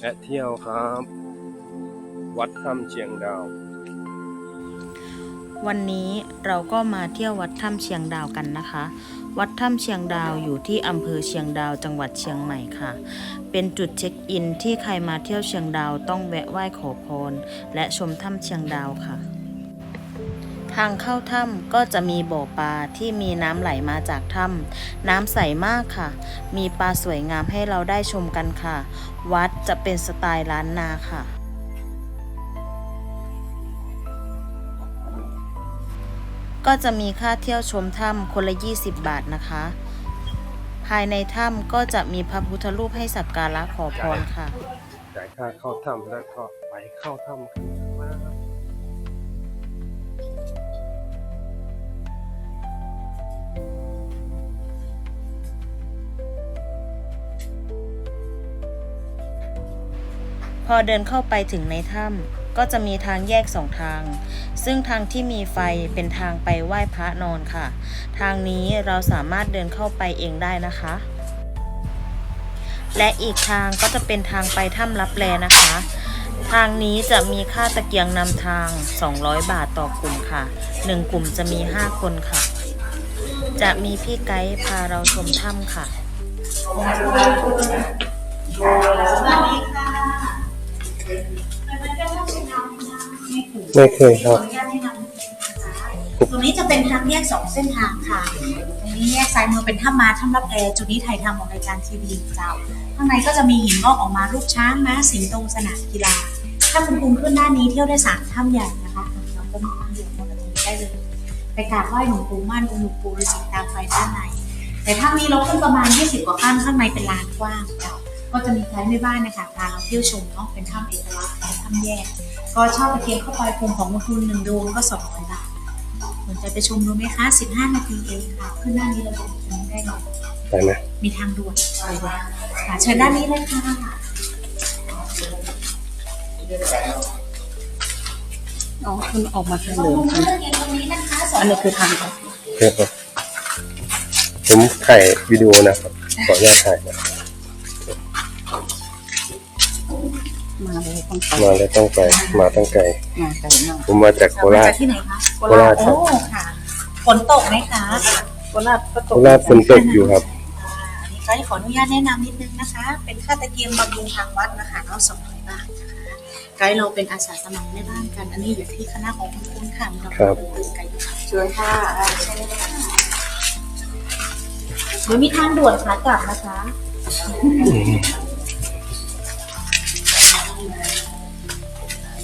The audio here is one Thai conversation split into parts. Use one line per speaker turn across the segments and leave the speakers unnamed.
แวะเที่ยวครับ วัดถ้ำเชียงดาว
วันนี้เราก็มาเที่ยววัดถ้ำเชียงดาวกันนะคะ วัดถ้ำเชียงดาวอยู่ที่อำเภอเชียงดาวจังหวัดเชียงใหม่ค่ะ เป็นจุดเช็คอินที่ใครมาเที่ยวเชียงดาวต้องแวะไหว้ขอพรและชมถ้ำเชียงดาวค่ะ ทางเข้าถ้ำก็จะมีบ่อปลาที่มีน้ำไหลมาจากถ้ำน้ำใสมากค่ะ มีปลาสวยงามให้เราได้ชมกันค่ะ วัดจะเป็นสไตล์ล้านนาค่ะก็จะมีค่าเที่ยวชมถ้ำคนละ 20 บาทนะคะ ภายในถ้ำก็จะมีพระพุทธรูปให้สักการะขอพรค่ะ
จ่ายค่าเข้าถ้ำแล้วก็ไปเข้าถ้ำ
พอเดินเข้าไปถึงในถ้ำก็จะมีทางแยกสองทาง ซึ่งทางที่มีไฟเป็นทางไปไหว้พระนอนค่ะ ทางนี้เราสามารถเดินเข้าไปเองได้นะคะ และอีกทางก็จะเป็นทางไปถ้ำรับแลนะคะ ทางนี้จะมีค่าตะเกียงนำทาง 200 บาทต่อกลุ่มค่ะ 1 กลุ่มจะมี 5 คนค่ะ จะมีพี่ไกด์พาเราชมถ้ำค่ะ
ไม่เคยครับ
ตรงนี้จะเป็นทางแยกสองเส้นทางค่ะ ตรงนี้แยกซ้ายมือเป็นถ้ำมาถ้ำรับแลจุดนี้ถ่ายทำของรายการทีวีเจ้า ข้างในก็จะมีหินงอกออกมารูปช้างม้าสิงโตสนามกีฬา ถ้าคุณภูมิขึ้นด้านนี้เที่ยวได้สามถ้ำใหญ่นะคะเราก็มีทางเดียวมาตรงนี้ได้เลย ไปกราบไหว้หลวงปู่มั่นองค์หลวงปู่ฤาษีตามไฟด้านใน แต่ถ้ามีเราขึ้นประมาณ20กว่าขั้นข้างในเป็นลานกว้างเจ้า ก็จะมีไกด์แม่บ้านนะคะพาเราเที่ยวชมเนาะเป็นถ้ำเอกลักษณ์เป็นถ้ำแยก ก็เช่าตะเกียงเข้าไปภูมิของคุณหนึ่งดวงก็สองร้อยบาทสนใจไปชมดูไหมคะ 15 นาทีเองค่ะ ขึ้นหน้านี้เราจะชมได้เลย
ไปไหม
มีทางด่วนไปเลยค่ะเชิญด้านนี้เลยค่ะ
อ๋อคุณออกมาทาง
ต
เหลือง
ตะเกียงตรงนี้นะคะสอง
อันนี้คือทาง
ครับผมถ่ายวิดีโอนะครับ ขออนุญาตถ่ายนะ
มาเลยต้องไป
มาแล้วต้องไปมาตั้งไกล
มาไกลมาก
ผมมาจากโค
มา
ราช
จากที่ไหนคะ
โคราชครับ
โอ้ค่ะฝนตกไหมคะ
โคราชก็ต
โคราชฝนตกอยู่ครับ
อ่าอันนี้ก็ขออนุญาตแนะนำนิดนึงนะคะ เป็นค่าตะเกียงบำรุงทางวัดนะคะเราสองร้อยบาทนะคะไกด์เราเป็นอาสาสมัครแม่บ้านกัน อันนี้อยู่ที่คณะของคุณคุณค่ะเรา
ครับ
เป็นไกด์เชิญค่ะเชิญเลยค่ะเดี๋ยวมีทางด่วนขากลับนะคะ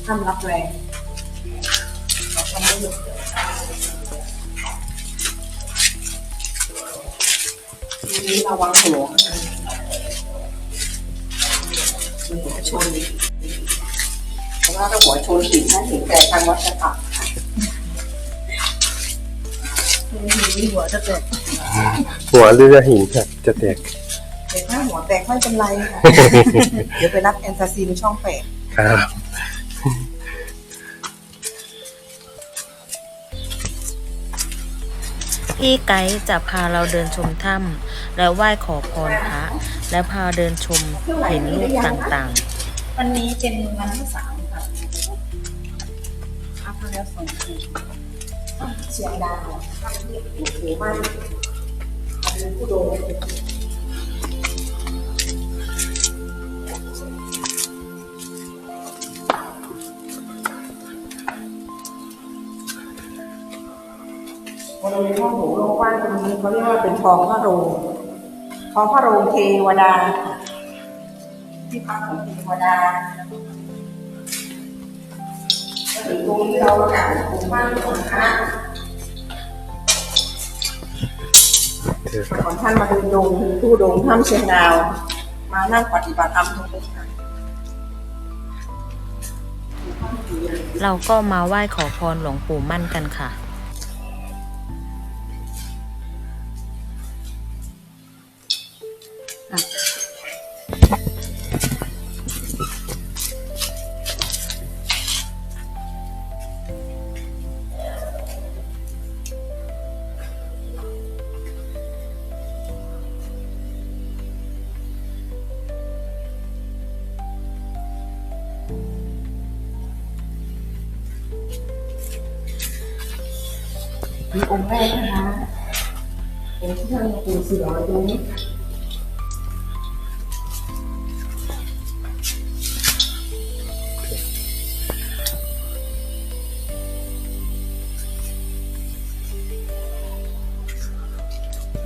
ทำรับแรง
นี้ระวังหัวหัวชนเพราะว่าถ้าหัวชนหินถ้าหินแต่ทางวัดจะตัด
มีหัวจะเกิด
หัวเรือหินครับจะแตก
แต่ถ้าหัวแตกไม่เป็นไรค่ะ เดี๋ยวไปรับแอนตาซีนช่องแปด
ครับ
พี่ไกด์จะพาเราเดินชมถ้ำและไหว้ขอพรพระและพาเดินชมเห็นรูปต่างๆ
วันนี้เป็นวันที่สามค่ะ
อัพาแล้วสองทีเชียงดาวหลวงปู่มั่นอันนี้ผู้โด บริเวณห้องโถงโล่งกว้างตรงนี้เขาเรียกว่าเป็นทองพระโรงทองพระโรงเทวดา ที่พักของเทวดาถึงตรงนี้เราประกาศกลุ่มบ้านของคณะ
กับ
ของท่านมาเดินดงผู้ดงถ้ำเชียงดาว มานั่งปฏิบัติธรรมตรงนี้ค่ะ
เราก็มาไหว้ขอพรหลวงปู่มั่นกันค่ะ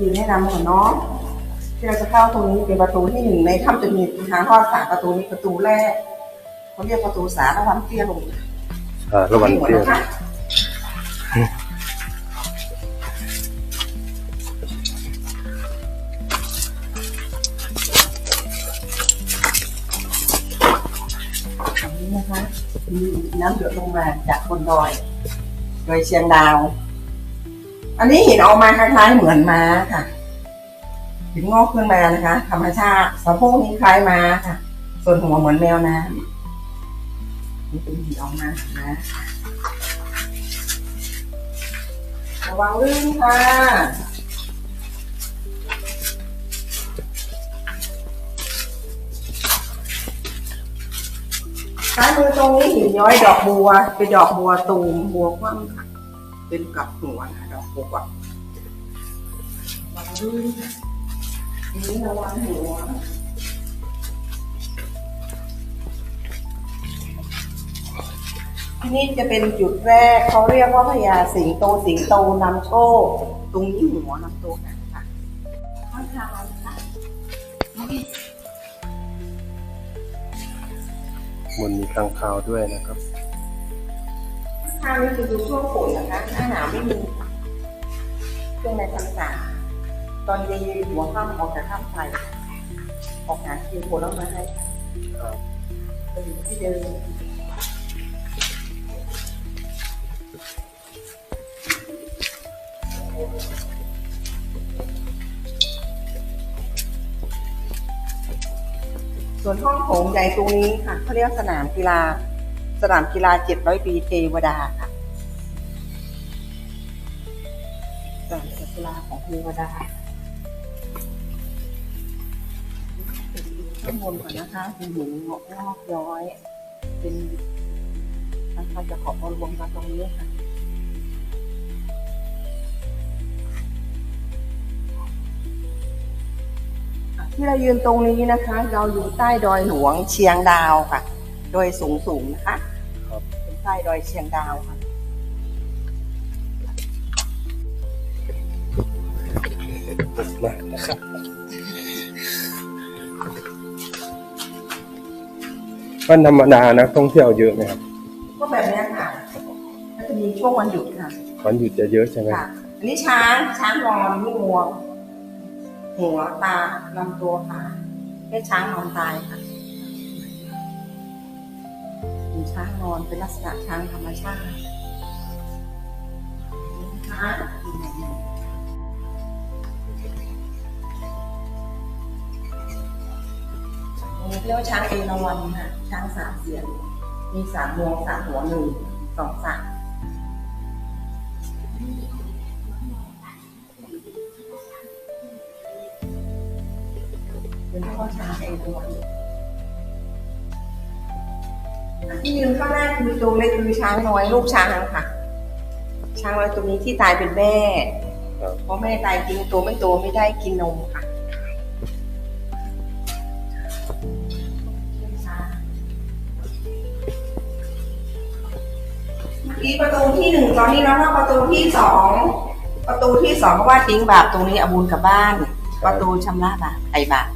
คือแนะนำก่อนเนาะที่เราจะเข้าตรงนี้เป็นประตูที่หนึ่งในถ้ำจะมีทางทอดสามประตูนี้ประตูแรกเขาเรียกประตูสารวันเตี้ยลง
อ่าระวันเตี้ย
นะคะอันนี้นะคะมีน้ำหยดลงมาจากบนดอยดอยเชียงดาว อันนี้หินออกมาคล้ายๆเหมือนม้าค่ะ หินงอกขึ้นมานะคะ ธรรมชาติสะโพกนี้คล้ายม้าค่ะ ส่วนหัวเหมือนแมวน้ำนี่เป็นหินออกมานะระวังลื่นค่ะซ้ายมือตรงนี้หินย้อยดอกบัวเป็นดอกบัวตูมบัวคว่ำค่ะ เป็นกับหัวนะดอกบัวระวังลื่นค่ะอันนี้ระวังหัวที่นี่จะเป็นจุดแรกเขาเรียกว่าพญาสิงโตสิงโตนำโชค ตรงนี้หัวนำโชคนะคะข้างทางค่ะ
มันมีข้างคาวด้วยนะครับ
ข้างทางนี้คือดูช่วงฝนนะคะหน้าหนาวไม่มีช่วงในพรรษาตอนเย็นหัวค่ำออกจากค่ำไป ออกหาคิวผลไม้ให้ค่ะเป็นที่เดิมส่วนห้องโถงใหญ่ตรงนี้ค่ะเขาเรียกสนามกีฬา สนามกีฬาเจ็ดร้อยปีเทวดาค่ะสนามกีฬาของเทวดาข้างบนก่อนนะคะเป็นหินงอกงอกย้อย เป็นนะคะจะขอบรวมมาตรงนี้ค่ะที่เรายืนตรงนี้นะคะ เราอยู่ใต้ดอยหลวงเชียงดาวค่ะ โดยสูงสูงนะคะ ดอยเชียงดาวค่ะ
มานะครับวันธรรมดานักท่องเที่ยวเยอะไหมครับ
ก็แบบเนี้ยค่ะก็จะมีช่วงวันหยุดค่ะ
วันหยุดจะเยอะใช่ไหม
ค่ะอันนี้ช้างช้างนอนนี่งวงหัวตาลำตัวค่ะให้ช้างนอนตายค่ะ ช้างนอนเป็นลักษณะช้างธรรมชาติช้างอันนี้เรียกว่าช้างเอราวัณค่ะ ช้างสามเสียน มีสามงวงสามหัวหนึ่งสองสามเป็นพ่อช้างเองตัว ที่ยืนข้างหน้าคือตัวเล็กคือช้างน้อยลูกช้างค่ะ ช้างน้อยตัวนี้ที่ตายเป็นแม่
ครับ
เพราะแม่ตายจริงตัวไม่โตไม่ได้กินนมค่ะเมื่อกี้ประตูที่หนึ่งตอนนี้เราเข้าประตูที่สองประตูที่สองเพราะว่าทิ้งบาปตรงนี้เอาบุญกลับบ้าน ประตูชำระบาปไถ่บาป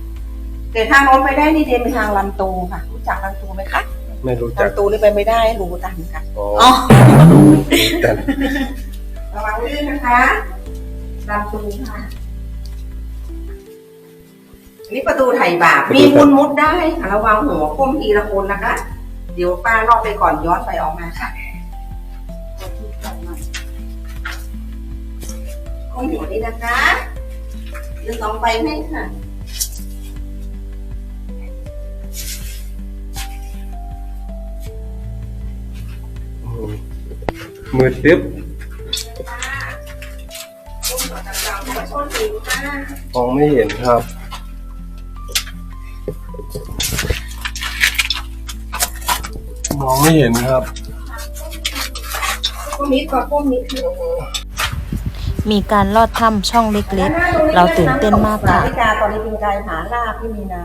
แต่ทางโน้นไปได้นี่เดินไปทางลันตูค่ะ รู้จักลันตูไหมคะ
ไม่รู้
ลั
จัก
นตูนี่ไปไม่ได้รู้ตันค่ะ
อ๋อ
อ๋อ
แต่
ระวังลื่นนะคะลันตูค่ะอันนี้ประตูไถ่บาปมีมุนมุดได้ค่ะระวังหัวก้มทีละคนนะคะ เดี๋ยวป้ารอบไปก่อนย้อนไปออกมาค่ะก้มหัวนี้นะคะเดินต่อไปให้ค่ะ
มมืดตึ๊บ
ก้มหัวต่ำๆหัวชนหิวค่ะ
มองไม่เห็นครับ มองไม่เห็นครับ
ก้มนิดก่อนก้มนิด
มีการลอดถ้ำช่องเล็กๆ เราตื่นเต้นมากค่ะ
สาริกาตอนนี้เป็นกายผาลาบที่มีน้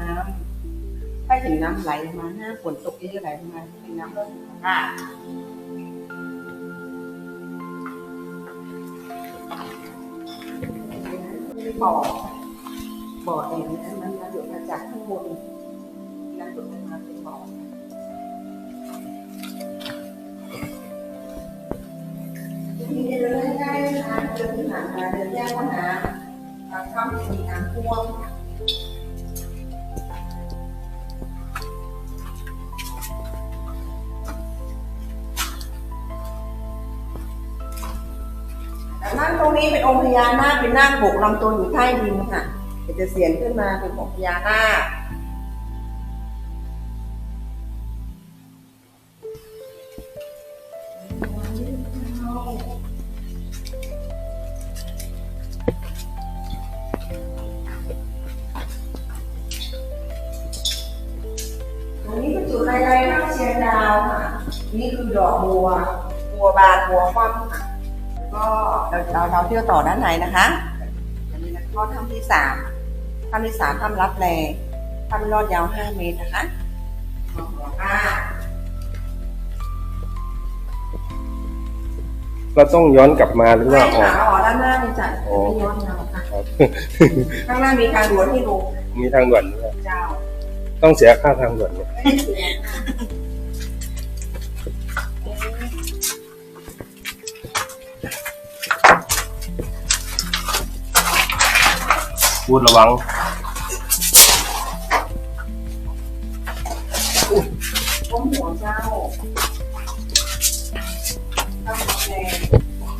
ำถ้าเห็นน้ำไหลลงมาหน้าฝนตกเยอะๆไหลลงมาเป็นน้ำเริ่ม บ่อบ่อเองนะมันมาหยดมาจากข้างบนแล้วหยดลงมาเป็นบ่อมีเดินได้นะคะเดินผ่านมาเดินแยกว่าน้ำบางค่ำมีน้ำท่วม นี้เป็นองค์พญานาคเป็นนาคบกลำตัวอยู่ใต้ดินค่ะเดี๋ยวจะเสียนขึ้นมาเป็นองค์พญานาค เราเราเราเที่ยวต่อด้านในนะคะอันนี้นะก็ถ้ำที่สามถ้ำที่สามถ้ำรับแลถ้ำยอดยาวห้าเมตรนะคะมองหัวค่ะ
เราต้องย้อนกลับมาหรือว่า
ไม่
ออก
ขาอ๋อด้านหน้านี่จ้ะ
อ๋อ
ไม่ย้อนยาวค่ะ
ครับ
ข้างหน้ามีทางด่วนให้ลง
มีทางด่วนด้วย
เจ้า
ต้องเสียค่าทางด่วนไหม พูดระวัง
ก้มหัวเจ้าตั้งแรง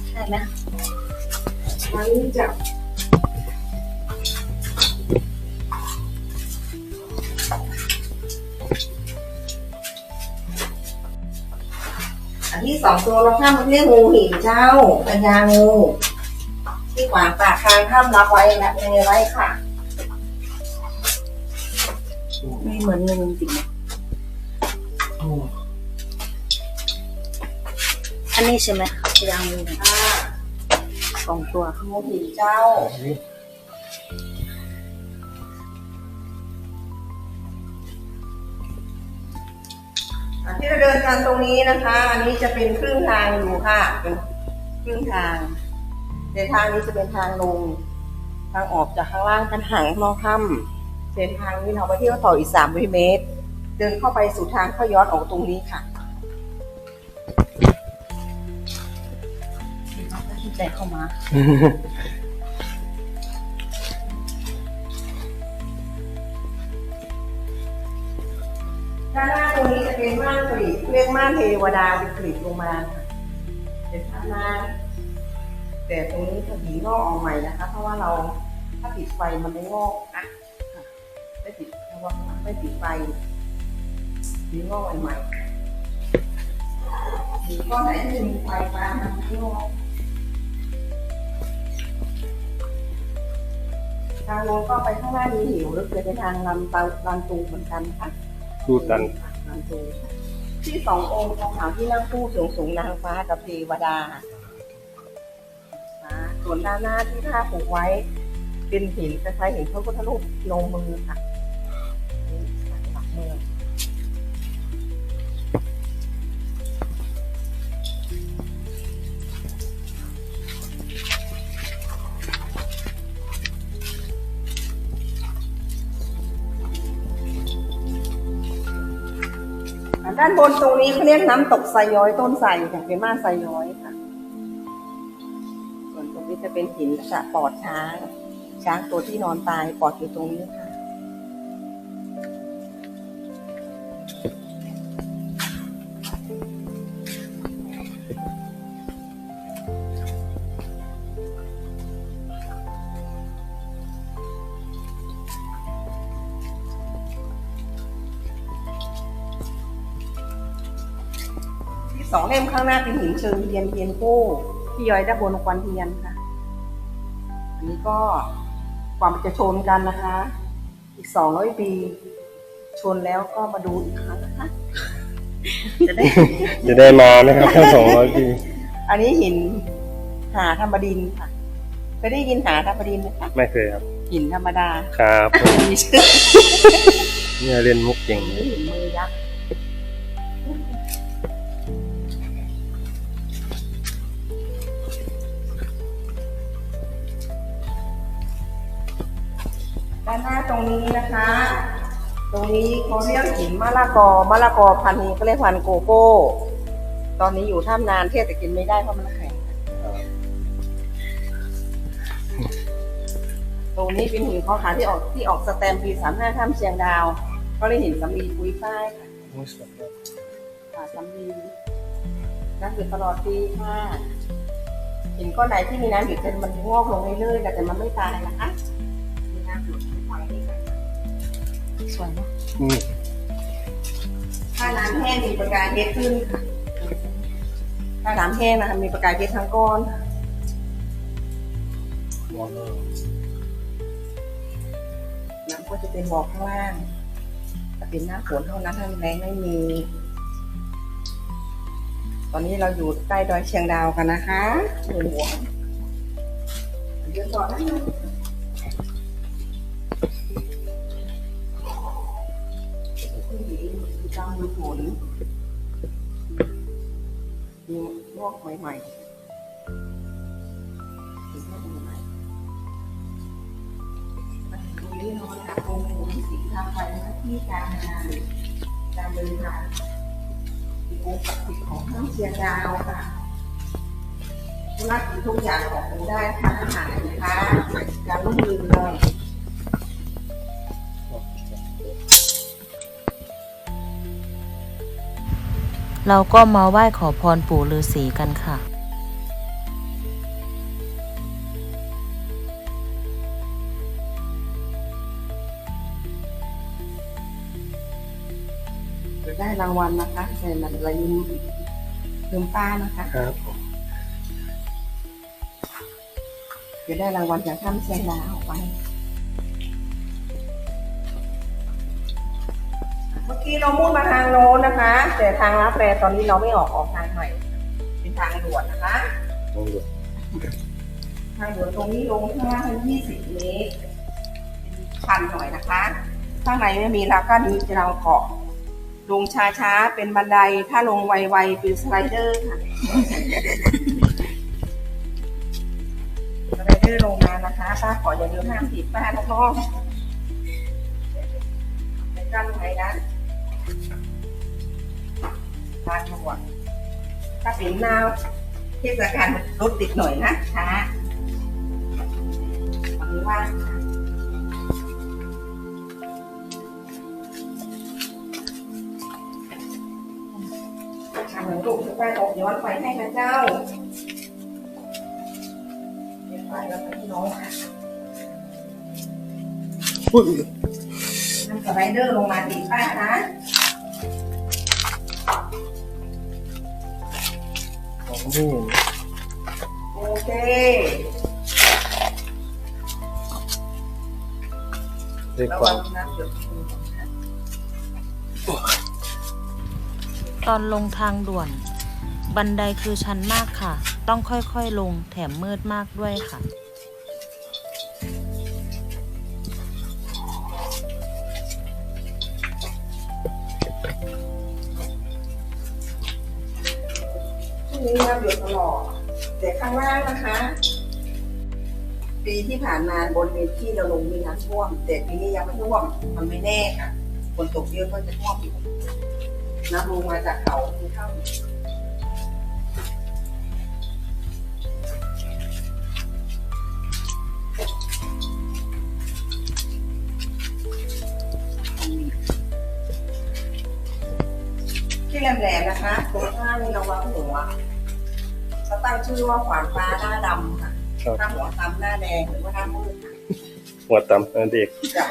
ใช่ไหม
มันจะอันที่สองตัวเราข้ามเรียกงูหินเจ้าปัญญางู ที่ขวางปากทางข้ามรับไว้และในไว้ค่ะ
ไม่เหมือนเงินจริงๆนะอันนี้ใช่ไหมยังมี
อ่า
สองตัว
งูหินเจ้า อะที่เราเดินกันตรงนี้นะคะ อันนี้จะเป็นครึ่งทางอยู่ค่ะเป็นครึ่งทาง ในทางนี้จะเป็นทางลง ทางออกจากข้างล่างกันหังนอกถ้ำเส้นทางนี้เราไปเที่ยวต่ออีกสามเมตร เดินเข้าไปสู่ทางเข้าย้อนออกตรงนี้ค่ะ
ใจเข้ามา
ด้านหน้าตรงนี้จะเป็นม่านกรีดเรียกม่านเทวดาเป็นกรีดลงมาค่ะเป็นท่าม่าน แต่ตรงนี้จะผีงอกออกใหม่นะคะ เพราะว่าเราถ้าปิดไฟมันไม่งอกนะค่ะไม่ปิดเพราะว่าไม่ปิดไฟผีงอกใหม่ๆผีก้อนไหนที่มีไฟฟ้ามันไม่งอกทางลงก็ไปข้างหน้ามีหิวแล้วจะเป็นทางลำเตาลำตูเหมือนกันค่ะ
ดูกัน
นางตูที่สององค์ทองขาวที่นั่งคู่สูงสูงๆนางฟ้ากับเทวดานะ ส่วนด้านหน้าที่ท่าผูกไว้ เป็นหินคล้ายๆหินพระพุทธรูปลงมือค่ะนี่หลักมือด้านบนตรงนี้เขาเรียกน้ำตกไซย้อยต้นไทรค่ะเป็นม่าไซย้อยค่ะ นี้จะเป็นหินกระปอดช้าง ช้างตัวที่นอนตายปอดอยู่ตรงนี้ค่ะที่สองเล่มข้างหน้าเป็นหินเชิงเทียนเทียนคู่ที่ย้อยด้านบนควันเทียนค่ะ อันนี้ก็ความจะชนกันนะคะ อีกสองร้อยปี ชนแล้วก็มาดูอีกครั้งนะคะ จะได้
จะได้มานะครับทั้งสองร้อยปี
อันนี้หินหาธรรมดินค่ะเคยได้ยินหาดาวดินไหมคะ
ไม่เคยครับ
หินธรรมดา
ครับ
มีชื่อ
เนี่ยเล่นมุกเก่ง
หินมือยักษ์ ด้านหน้าตรงนี้นะคะ ตรงนี้เขาเรียกหินมะละกอมะละกอพันธุ์นี้ก็เรียกพันธุ์โกโก้ ตอนนี้อยู่ท่ามนานเทศแต่กินไม่ได้เพราะมันแข็งตรงนี้เป็นหินขาวๆที่ออกที่ออกสแตมป์ปีสามห้าท่ามเชียงดาวก็เลยเห็นสำลีปุยฝ้ายค่ะ
มุสลิม
ค่ะสำลีน้ำหยุดตลอดปีค่ะหินก้อนไหนที่มีน้ำหยุดจะมันงอกลงเรื่อยๆแต่มันไม่ตายนะคะ สวยเนอะ
อืม
ถ้าน้ำแห้งมีประกายเพชรขึ้นค่ะถ้าน้ำแห้งนะคะมีประกายเพชรทั้งก้อนค่ะ
ว้าว
น้ำก็จะเป็นบ่อข้างล่างแต่เป็นหน้าฝนเท่านั้นถ้าแรงไม่มี ตอนนี้เราอยู่ใต้ดอยเชียงดาวกันนะคะหนึ่งหัวเดี๋ยวต่อนะ มือฝนมีลวกใหม่ๆมีลวกใหม่ๆตรงนี้เราจะโกงผมสีทางไปนะที่การงานการเดินทางมีองค์ศักดิ์สิทธิ์ของท่านเชียงดาวค่ะธุรกิจทุกอย่างของได้ค่ะอาหารนะคะการร่วมมือ เลย
เราก็มาไหว้ขอพรปู่ฤาษีกันค่ะ
จะได้รางวัลนะคะแต่มันระยิมลืมป้านะคะ
ครับผม
จะได้รางวัลจากท่านเชียงดาวไป เมื่อกี้เรามุ่งมาทางโน้นนะคะ แต่ทางลับแปรตอนนี้เราไม่ออกออกทางใหม่ เป็นทางด่วนนะคะ
ต้องดู
ทางด่วนตรงนี้ลงข้างล่าง20เมตรชันหน่อยนะคะ ข้างในไม่มีแล้วก็นี้จะเราเกาะ ลงช้าๆ เป็นบันได ถ้าลงไวๆเป็นสไลเดอร์ค่ะ สไลเดอร์ลงมานะคะป้าขออย่าลืมห้ามติดป้าน้องๆไปกั้นไว้นะ ทางด่วนถ้าเป็นหนาวเทศกาลรถติดหน่อยนะช้าวันนี้ว่างค่ะทำเหมือนลูกจะไปออกย้อนไปให้นะเจ้าเดี๋ยวไปแล้วไปที่น้องค่ะ
อุ้ย
นำสไลเดอร์ลงมาติดป้านะ
องนี่
โอเค
ด้วย
ระ
ควา
วั
ม
งน้ำหยด
ตอนลงทางด่วน บันไดคือชันมากค่ะ ต้องค่อยๆลงแถมมืดมากด้วยค่ะ
นะคะ ปีที่ผ่านมาบนเวทีเราลงมีน้ำท่วม แต่ปีนี้ยังไม่ท่วมมันไม่แน่ค่ะฝนตกเยอะก็จะท่วมอยู่น้ำลงมาจากเขาคือเข้า ชื่อว่าขวานฟ้าหน้าดำค่ะ
ครับ
หน้าหัวตำหน้าแดงหรือว่าหน้ามืดค่ะ
หัวตำนั่นเด็ก
จ้ะ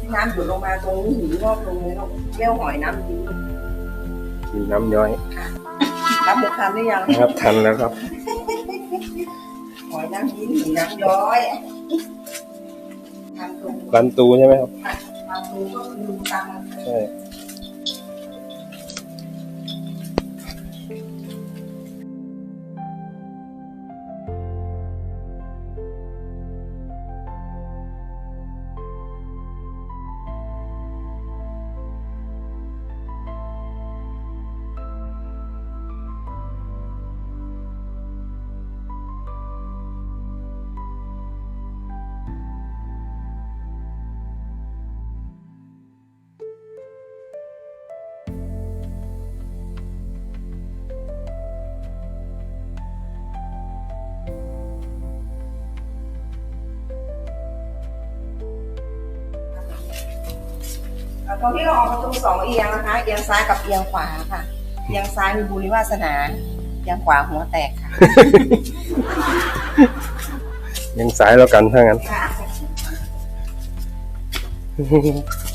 ที่น้ำหยุดลงมาตรงนี้หินงอกลงเลยเราเลี้ยวหอยน้ำดี
มีน้ำย้อย
รับหมกทำได้ยัง
นะครับทันแล้วครับ
หอยน้ำยิ้มหินน้ำย้อยทำตรง
รันตูใช่ไหมครับ
ทำตรงก็คือตัง
ใช่
ตรงที่เราออกประตูสองเอียงนะคะ เอียงซ้ายกับเอียงขวาค่ะ เอียงซ้ายมีบุญวาสนา เอียงขวาหัวแตกค่ะ
ยังสายแล้วกันถ้างั้น
ค่ะค่ะ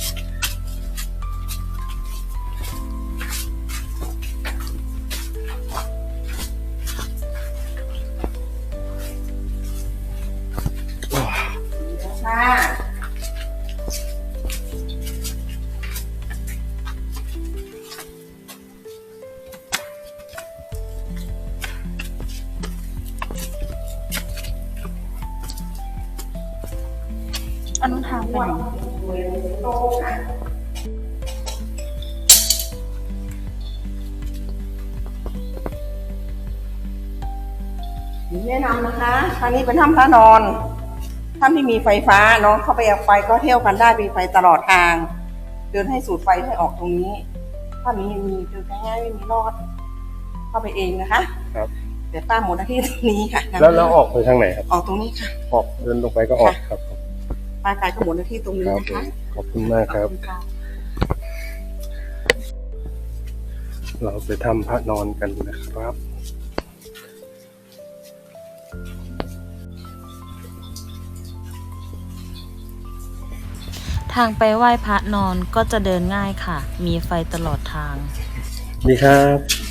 อันนู้นทางไปไหน
โตค่ะแนะนำนะคะ ทางนี้เป็นถ้ำพระนอนถ้ำที่มีไฟฟ้าเนาะเข้าไปเอาไฟก็เที่ยวกันได้มีไฟตลอดทาง เดินให้สูดไฟให้ออกตรงนี้ถ้ามีมีเดินง่ายๆไม่มีรอด เข้าไปเองนะคะ
ครับ
เดี๋ยวป้าหมดหน้าที่ตรงนี้ค่ะ
แล้วแล้วออกไปทางไหนครับ
ออกตรงนี้ค่ะ
ออกเดินลงไปก็ออกครับ
ป้ากายก็หมดหน้าที่ตรงนี้
ครับ
นะ
ผม
คะ
ขอบคุณมากครับ
ขอณะ
เราไปทำพระนอนกันนะครับ
ทางไปไหว้พระนอนก็จะเดินง่ายค่ะ มีไฟตลอดทาง
ดีครับ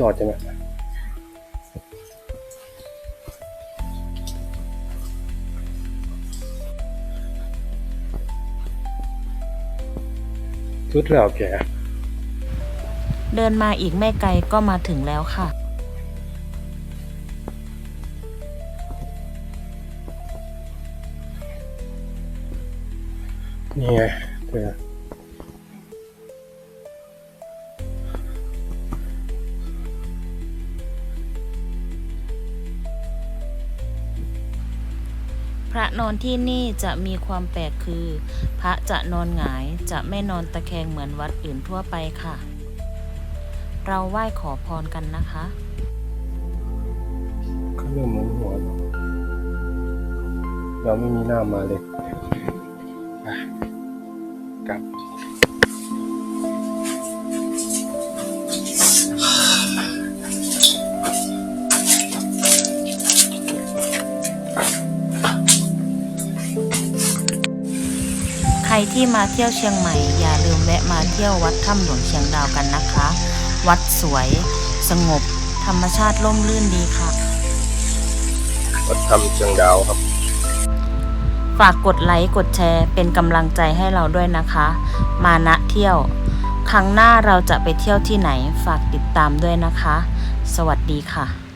ไปต่อจังไหมชุดแล้วแก
เดินมาอีกไม่ไกลก็มาถึงแล้วค่ะ
นี่ไงเธอ
นอนที่นี่จะมีความแปลกคือ พระจะนอนหงายจะไม่นอนตะแคงเหมือนวัดอื่นทั่วไปค่ะ เราไหว้ขอพรกันนะคะ
เขาเริ่มหมุนหัวเราเราไม่มีหน้ามาเลยไปกลับ
รที่มาเที่ยวเชียงใหม่ อย่าลืมแวะมาเที่ยววัดถ้ำหลวงเชียงดาวกันนะคะ วัดสวย สงบ ธรรมชาติร่มรื่นดีค่ะ
วัดทำเชียงดาวครับ
ฝากกดไลค์กดแชร์เป็นกำลังใจให้เราด้วยนะคะ มานะเที่ยว ครั้งหน้าเราจะไปเที่ยวที่ไหน ฝากติดตามด้วยนะคะ สวัสดีค่ะ